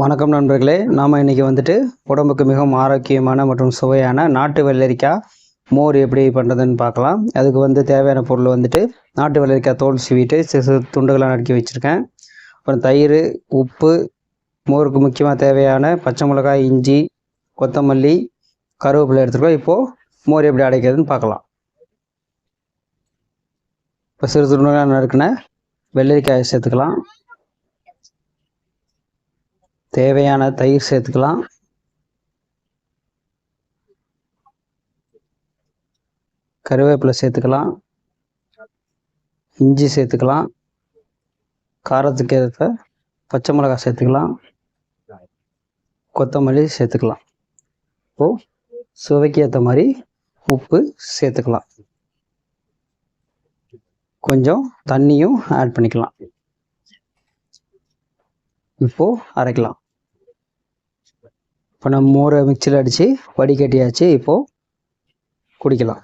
வணக்கம் நண்பர்களே நாம் இன்றைக்கி வந்துட்டு உடம்புக்கு மிகவும் ஆரோக்கியமான மற்றும் சுவையான நாட்டு வெள்ளரிக்காய் மோர் எப்படி பண்ணுறதுன்னு பார்க்கலாம். அதுக்கு வந்து தேவையான பொருள் வந்துட்டு நாட்டு வெள்ளரிக்காய் தோல் சீவிட்டு சிறு துண்டுகளாக நறுக்கி வச்சுருக்கேன். அப்புறம் தயிர் உப்பு மோருக்கு முக்கியமாக தேவையான பச்சை மிளகாய் இஞ்சி கொத்தமல்லி கருவேப்பிலை எடுத்துருக்கோம். இப்போது மோர் எப்படி அடைக்கிறதுன்னு பார்க்கலாம். இப்போ சிறு துண்டுகளாக நறுக்கின வெள்ளரிக்காயை சேர்த்துக்கலாம். தேவையான தயிர் சேர்த்துக்கலாம். கருவேப்பிலை சேர்த்துக்கலாம். இஞ்சி சேர்த்துக்கலாம். காரத்துக்கு ஏற்ப பச்சை மிளகாய் சேர்த்துக்கலாம். கொத்தமல்லி சேர்த்துக்கலாம். இப்போது சுவைக்கு ஏற்ற மாதிரி உப்பு சேர்த்துக்கலாம். கொஞ்சம் தண்ணியும் ஆட் பண்ணிக்கலாம். இப்போது அரைக்கலாம். இப்போ நம்ம மோரை மிக்சியில் அடித்து வடிகட்டியாச்சு இப்போது குடிக்கலாம்.